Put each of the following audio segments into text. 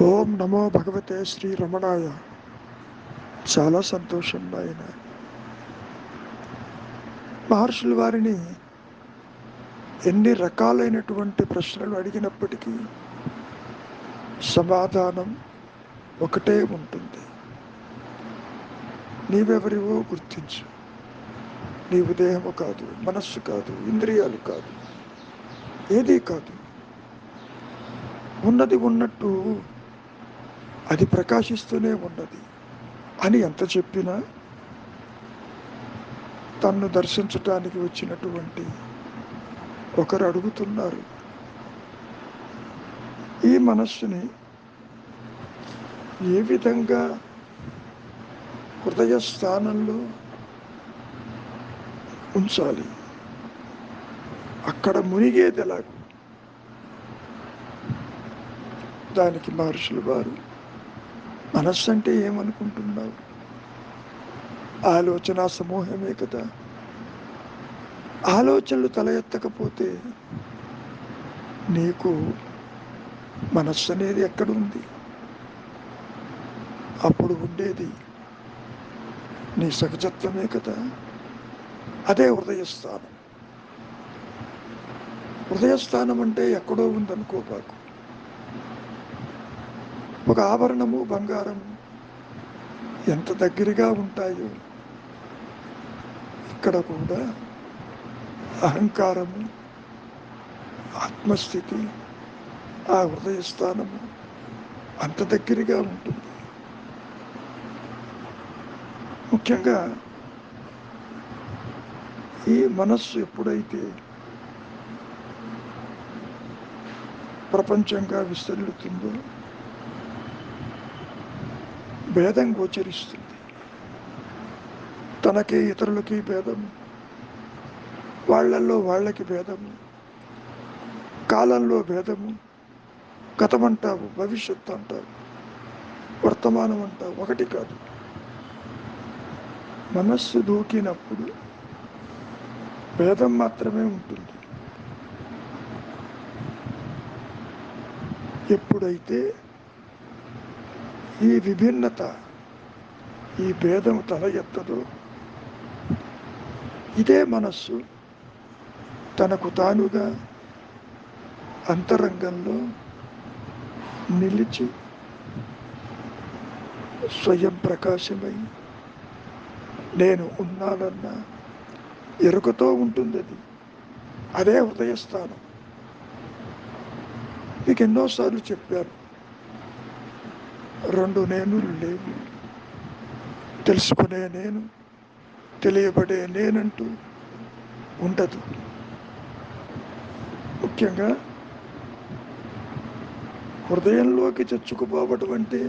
ఓం నమో భగవతే శ్రీ రమణాయ చాలా సంతోషం ఆయన మహర్షులు వారిని ఎన్ని రకాలైనటువంటి ప్రశ్నలు అడిగినప్పటికీ సమాధానం ఒకటే ఉంటుంది. నీవెవరివో గుర్తించు. నీవు దేహము కాదు మనస్సు కాదు ఇంద్రియాలు కాదు ఏదీ కాదు. ఉన్నది ఉన్నట్టు అది ప్రకాశిస్తూనే ఉన్నది. అని ఎంత చెప్పినా తన్ను దర్శించటానికి వచ్చినటువంటి ఒకరు అడుగుతున్నారు. ఈ మనస్సుని ఏ విధంగా హృదయ స్థానంలో ఉంచాలి? అక్కడ మునిగేది ఎలాగో? దానికి మహర్షులు వారు మనస్సు అంటే ఏమనుకుంటున్నావు? ఆలోచన సమూహమే కదా. ఆలోచనలు తల ఎత్తకపోతే నీకు మనస్సు అనేది ఎక్కడుంది? అప్పుడు ఉండేది నీ సహజత్వమే కదా. అదే హృదయస్థానం. హృదయస్థానం అంటే ఎక్కడో ఉందనుకోబాకు ఒక ఆభరణము బంగారం ఎంత దగ్గరగా ఉంటాయో ఇక్కడ కూడా అహంకారము ఆత్మస్థితి ఆ హృదయస్థానము అంత దగ్గరగా ఉంటుంది. ముఖ్యంగా ఈ మనస్సు ఎప్పుడైతే ప్రపంచంగా విస్తరిల్లుతుందో భేదం గోచరిస్తుంది. తనకి ఇతరులకి భేదము వాళ్ళల్లో వాళ్ళకి భేదము కాలంలో భేదము గతం అంటావు భవిష్యత్తు అంటావు వర్తమానం అంటావు ఒకటి కాదు. మనస్సు దూకినప్పుడు భేదం మాత్రమే ఉంటుంది. ఎప్పుడైతే ఈ విభిన్నత ఈ భేదం తల ఎత్తదో. ఇదే మనస్సు తనకు తానుగా అంతరంగంలో నిలిచి స్వయం ప్రకాశమై నేను ఉన్నానన్న ఎరుకతో ఉంటుంది అది అదే హృదయస్థానం మీకు ఎన్నోసార్లు చెప్పాను రెండు నేను లేవు. తెలుసుకునే నేను తెలియబడే నేనంటూ ఉండదు. ముఖ్యంగా హృదయంలోకి చచ్చుకుపోవటం అంటే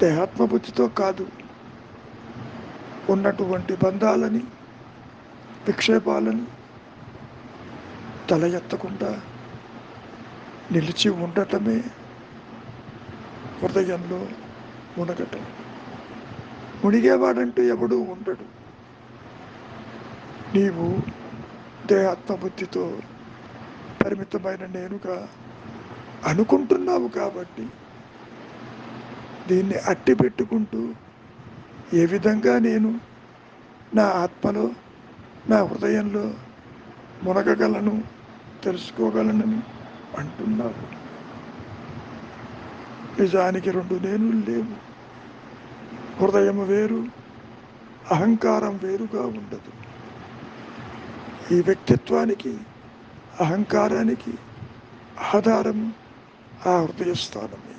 దేహాత్మబుద్ధితో కాదు. ఉన్నటువంటి బంధాలని విక్షేపాలని తల ఎత్తకుండా నిలిచి ఉండటమే హృదయంలో మునగటం. మునిగేవాడంటూ ఎవడూ ఉండడు. నీవు దేహాత్మబుద్ధితో పరిమితమైన నేనుగా అనుకుంటున్నావు కాబట్టి దీన్ని అట్టి పెట్టుకుంటూ ఏ విధంగా నేను నా ఆత్మలో నా హృదయంలో మునగగలను తెలుసుకోగలనని అంటున్నావు. నిజానికి రెండు నేను లేవు. హృదయం వేరు అహంకారం వేరుగా ఉండదు. ఈ వ్యక్తిత్వానికి అహంకారానికి ఆధారం ఆ హృదయస్థానమే.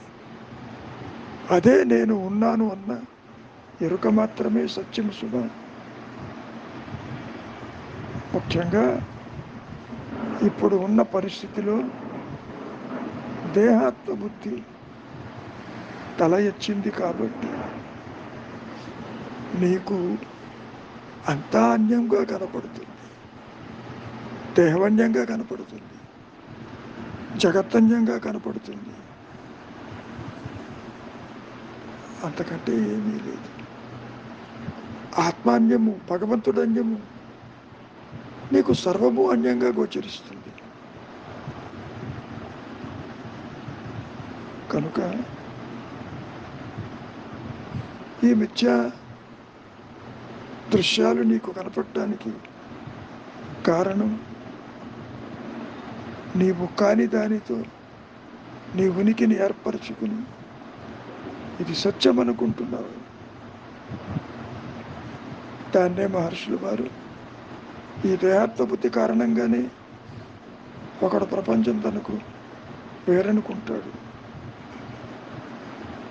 అదే నేను ఉన్నాను అన్న ఎరుక మాత్రమే సత్యం శుభ ముఖ్యంగా ఇప్పుడు ఉన్న పరిస్థితిలో దేహాత్మ బుద్ధి తల ఎచ్చింది కాబట్టి నీకు అంతా అన్యంగా కనపడుతుంది. దేహవన్యంగా కనపడుతుంది. జగత్తన్యంగా కనపడుతుంది. అంతకంటే ఏమీ లేదు. ఆత్మాన్యము భగవంతుడన్యము నీకు సర్వము అన్యంగా గోచరిస్తుంది. కనుక కనుక ఈ మిథ్యా దృశ్యాలు నీకు కనపడటానికి కారణం నీవు కాని దానితో నీ ఉనికిని ఏర్పరచుకుని ఇది సత్యం అనుకుంటున్నావు. దాన్నే మహర్షులు వారు ఈ దేహాత్మ బుద్ధి కారణంగానే ఒకడు ప్రపంచం తనకు వేరనుకుంటాడు.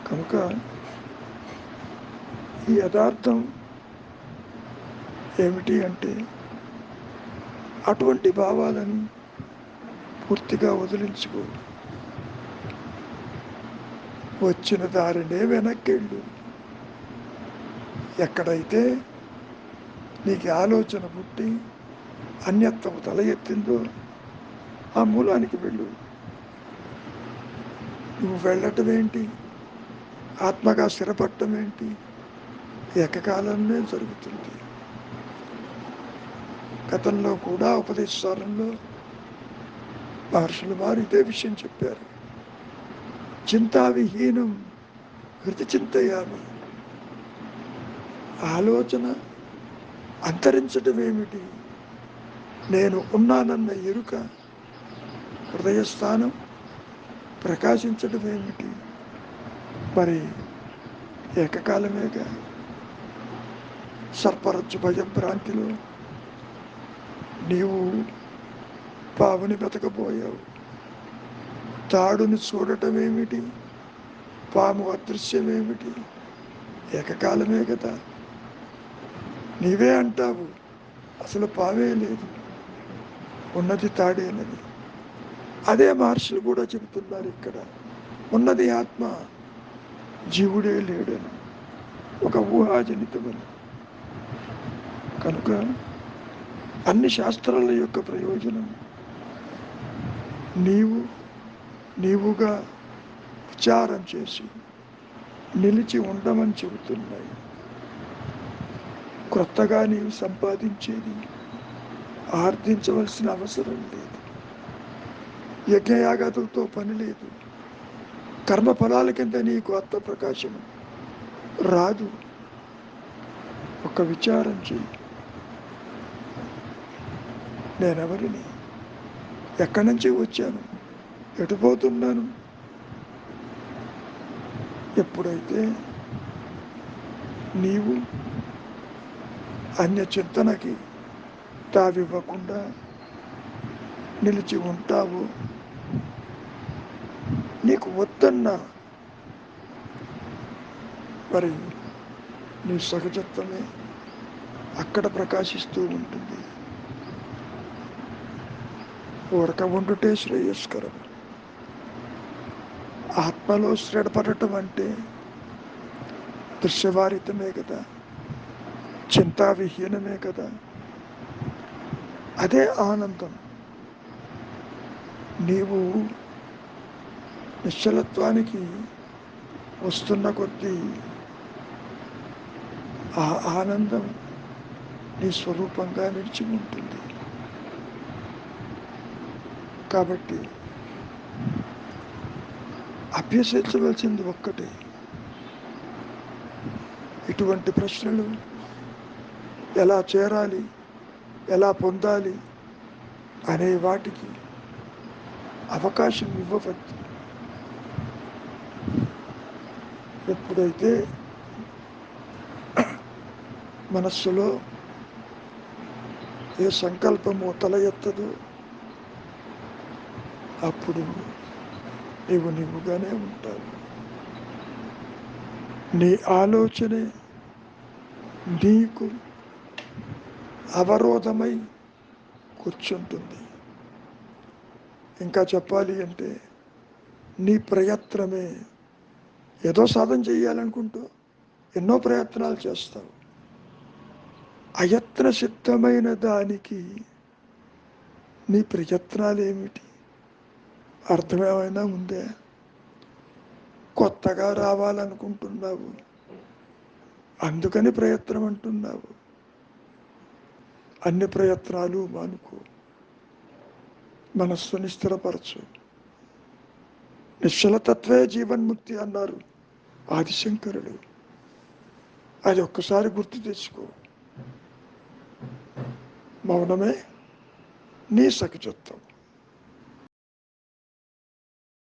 కనుక ఈ యథార్థం ఏమిటి అంటే అటువంటి భావాలను పూర్తిగా వదిలించుకో. వచ్చిన దారినే వెనక్కిళ్ళు. ఎక్కడైతే నీకు ఆలోచన పుట్టి అన్యత్వం తల ఎత్తిందో ఆ మూలానికి వెళ్ళు. నువ్వు వెళ్ళటం ఏంటి ఆత్మగా స్థిరపడటం ఏంటి ఏకకాలంలో జరుగుతుంది. గతంలో కూడా ఉపదేశాలలో మహర్షులు వారు ఇదే విషయం చెప్పారు. చింతావిహీనం హృతి చింతయామి. ఆలోచన అంతరించడం ఏమిటి? నేను ఉన్నానన్న ఎరుక హృదయస్థానం ప్రకాశించడం ఏమిటి? మరి ఏకకాలమేగా? సర్పరచ్చు భయభ్రాంతిలో నీవు పావుని బ్రతకపోయావు తాడుని చూడటం ఏమిటి పాము అదృశ్యమేమిటి? ఏకకాలమే కదా నీవే అంటావు అసలు పావే లేదు. ఉన్నది తాడేనది అదే మహర్షులు కూడా చెబుతున్నారు ఇక్కడ. ఉన్నది ఆత్మ జీవుడే లేడని. ఒక ఊహాజనితమని. కనుక అన్ని శాస్త్రాల యొక్క ప్రయోజనం. నీవు నీవుగా విచారం చేసి నిలిచి ఉండమని చెబుతున్నాయి. క్రొత్తగా నీవు సంపాదించేది ఆర్థించవలసిన అవసరం లేదు. యజ్ఞయాగతులతో పని లేదు. కర్మఫలాల కింద నీకు ఆత్మ ప్రకాశం రాదు. ఒక విచారం చేయి నేనెవరిని ఎక్కడి నుంచి వచ్చాను? ఎటుపోతున్నాను ఎప్పుడైతే నీవు అన్య చింతనకి తావివ్వకుండా నిలిచి ఉంటావు నీకు వద్దన్న మరి నీ సహజత్వమే అక్కడ ప్రకాశిస్తూ ఉంటుంది. ఊరక ఉండుటే శ్రేయస్కరం ఆత్మలో శ్రడపడటం అంటే దృశ్యవారితమే కదా చింతావిహీనమే కదా. అదే ఆనందం. నీవు నిశ్చలత్వానికి వస్తున్న కొద్దీ ఆ ఆనందం నీ స్వరూపంగా నిలిచి ఉంటుంది. కాబట్టి అభ్యసించవలసింది ఒక్కటే. ఇటువంటి ప్రశ్నలు ఎలా చేరాలి ఎలా పొందాలి అనే వాటికి అవకాశం ఇవ్వవద్దు. ఎప్పుడైతే మనస్సులో ఏ సంకల్పము తల ఎత్తదో అప్పుడు నీవు నీవుగానే ఉంటావు. నీ ఆలోచనే నీకు అవరోధమై కూర్చుంటుంది. ఇంకా చెప్పాలి అంటే నీ ప్రయత్నమే ఏదో సాధన చేయాలనుకుంటూ ఎన్నో ప్రయత్నాలు చేస్తావు. అయత్న సిద్ధమైన దానికి నీ ప్రయత్నాలు ఏమిటి అర్థం ఏమైనా ఉందే? కొత్తగా రావాలనుకుంటున్నావు. అందుకని ప్రయత్నం అంటున్నావు. అన్ని ప్రయత్నాలు మానుకో. మనస్సుని స్థిరపరచు. నిశ్చలతత్వే జీవన్ముక్తి అన్నారు ఆదిశంకరుడు. అది ఒక్కసారి గుర్తు తెచ్చుకో. మౌనమే నీ సఖజత్వం